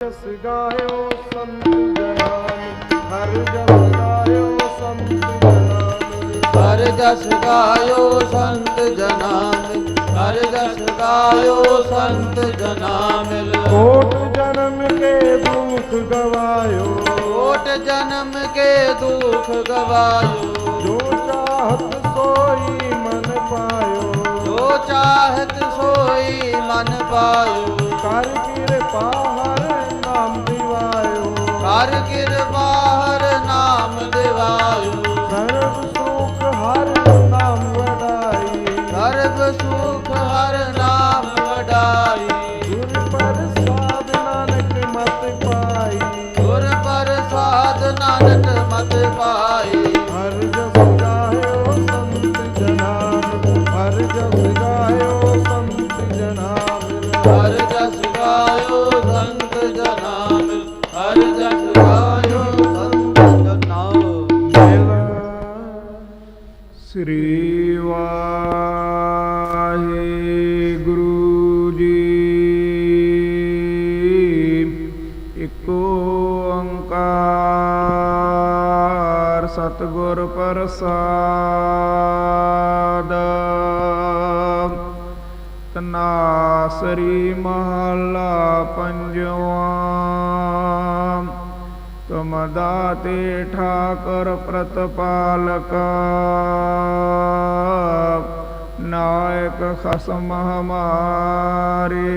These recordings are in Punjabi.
ਜਸ ਗਾਇਓ ਸੰਤ ਜਨਾਨ ਹਰ ਜਸ ਗਾਇਓ ਸੰਤ ਜਨਾਨ। ਹਰ ਜਸ ਗਾਇਓ ਸੰਤ ਜਨਾ ਮਿਲ ਹਰ ਜਸ ਗਾਇਓ ਸੰਤ ਜਨਾ ਮਿਲ ਕੋਟ ਜਨਮ ਕੇ ਦੁਖ ਗਵਾਇਓ। ਕੋਟ ਜਨਮ ਕੇ ਦੁਖ ਗਵਾਇਓ। ਜੋ ਚਾਹਤ ਸੋਈ ਮਨ ਪਾਇਓ। ਜੋ ਚਾਹਤ ਸੋਈ ਮਨ ਪਾਇਓ। ਕਰ ਕਿਰਪਾ ਪਾਈ ਹਰ ਜਸ ਗਾਇਓ ਸੰਤ ਜਨਾਨ ਹਰ ਜਸ ਗਾਇਓ ਸੰਤ ਜਨਾਨ ਹਰ ਜਸ ਗਾਇਓ ਸੰਤ ਜਨਾ ਮਿਲ ਹਰ ਜਸ ਗਾਇਓ ਸੰਤ ਜਨਾ ਸ੍ਰੀ ਵਾਹਿਗੁਰੂ ਜੀ। ਇਕ ਓੰਕਾਰ ਸਤਿਗੁਰ ਪ੍ਰਸਾਦ। ਤਨਾਸਰੀ ਮਹਲਾ ਪੰਜਵਾਂ। ਤੁਮ ਦਾਤੇ ਠਾਕਰ ਪ੍ਰਤਪਾਲਕ। ਨਾਇਕ ਖਸਮ ਹਮਾਰੇ।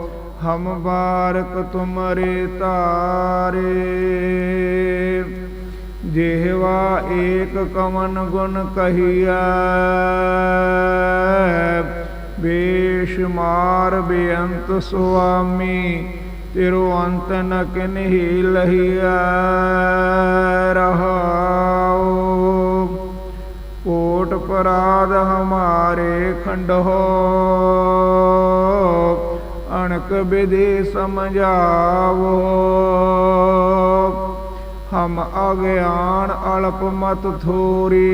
ਹਮ ਬਾਰਕ ਤੁਮਰੇ ਤਾਰੇ। ਜਿਹਵਾ ਏਕ ਕਵਨ ਗੁਣ ਕਹੀਆ ਬੇਸ਼ਮਾਰ ਬੇਅੰਤ ਸੁਆਮੀ, ਤਿਰੋ ਅੰਤ ਨ ਕਿਨਹੀ ਲਹੀਐ, ਰਹਾਉ। ਕੋਟ ਪਰਾਧ ਹਮਾਰੇ ਖੰਡੋ ਅਣਕ ਵਿਧੀ ਸਮਝਾਵੋ। ਹਮ ਅਗਿਆਨ ਅਲਪ ਮਤ ਥੋਰੀ।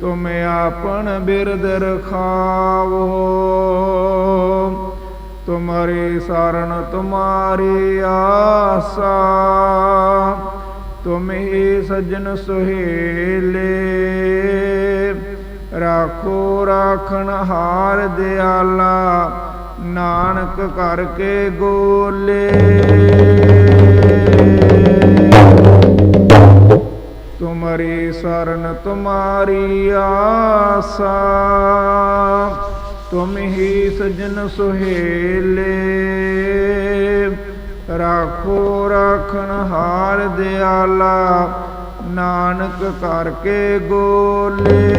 ਤੁਮ ਆਪਨ ਬਿਰਦ ਰਖਾਵੋ। ਤੁਮਰੀ ਸਰਣ ਤੁਮਾਰੀ ਆਸਾ। ਤੁਮ ਹੀ ਸਜਣ ਸੁਹੇਲੇ। ਰਾਖੋ ਰਾਖਣ ਹਾਰ ਦਿਆਲਾ। ਨਾਨਕ ਕਰਕੇ ਗੋਲੇ। ਤੁਮਰੀ ਸਰਨ ਤੁਮਾਰੀ ਆਸਾ, ਤੁਮ ਹੀ ਸਜਨ ਸੁਹੇਲੇ। ਰਾਖੋ ਰਾਖਣ ਹਾਰ ਦਿਆਲਾ, ਨਾਨਕ ਕਰਕੇ ਗੋਲੇ।